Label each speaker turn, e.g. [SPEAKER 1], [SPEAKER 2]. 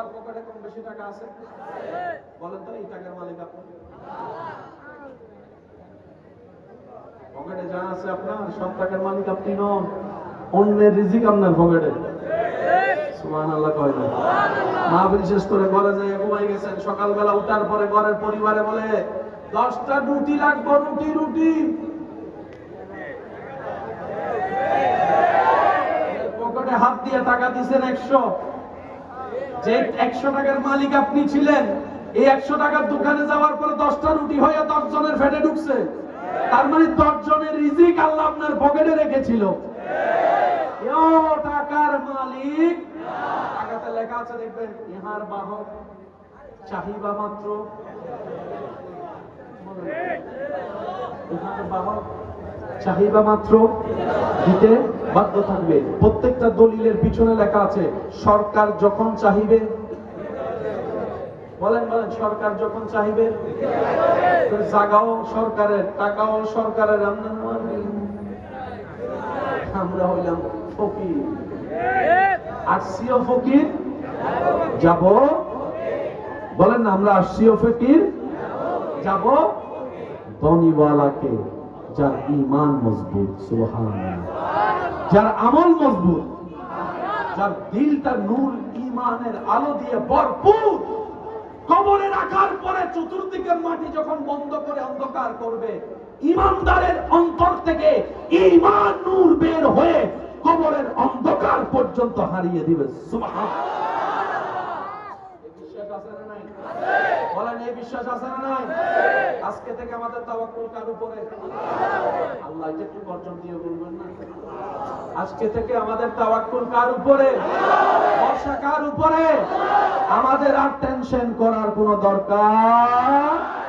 [SPEAKER 1] সবার পকেটে কম বেশি টাকা আছে? বলেন তো, এই টাকার মালিক আপনি। পকেটে যা আছে আপনার, সব টাকার মালিক আপনি নন। অন্যের রিজিক আপনার পকেটে। উঠার পরে ঘরের পরিবারে বলে, দশটা রুটি রুটি পকেটে হাত দিয়ে টাকা একশো। যে একশো টাকার মালিক আপনি ছিলেন, এই একশো টাকার দোকানে যাওয়ার পরে দশটা রুটি হয়ে দশ জনের ফেটে ঢুকছে। তার মানে দশ জনের রিজিক আল্লাহ আপনার পকেটে রেখেছিল। টাকার মালিক। টাকাতে লেখা আছে, দেখবেন, ইহার বাহক চাহিবা মাত্র। ইহার বাহক চাহিবা মাত্র। দিতে বাধ্য থাকবে। প্রত্যেকটা দলিলের পিছনে লেখা আছে, সরকার যখন চাহিবে, বলেন বলেন, সরকার যখন চাহিবে জাগাও সরকারের, টাকাও সরকারের আমরা হইলাম ফকির। আসছিও ফকির? যাব। বলেন আমরা আসছিও ফকির? যাব। ধনীওয়ালাকে, যার ইমান মজবুত সুবহান যার আমল মজবুত যার দিলটা নূর ইমানের আলো দিয়ে ভরপুর। কবরে রাখার পরে চতুর্দিকের মাটি যখন বন্ধ করে অন্ধকার করবে ইমানদারের অন্তর থেকে ইমান নূর বের হয়ে কবরের অন্ধকার পর্যন্ত হারিয়ে দিবে? বলেন এই বিশ্বাস আছে না নাই? আজকে থেকে আমাদের তাওয়াক্কুল কার উপরে? আল্লাহ। একটু গর্জন দিয়ে বলবেন না? আজকে থেকে আমাদের তাওয়াক্কুল কার উপরে? ভরসা কার উপরে? আমাদের আর টেনশন করার কোনো দরকার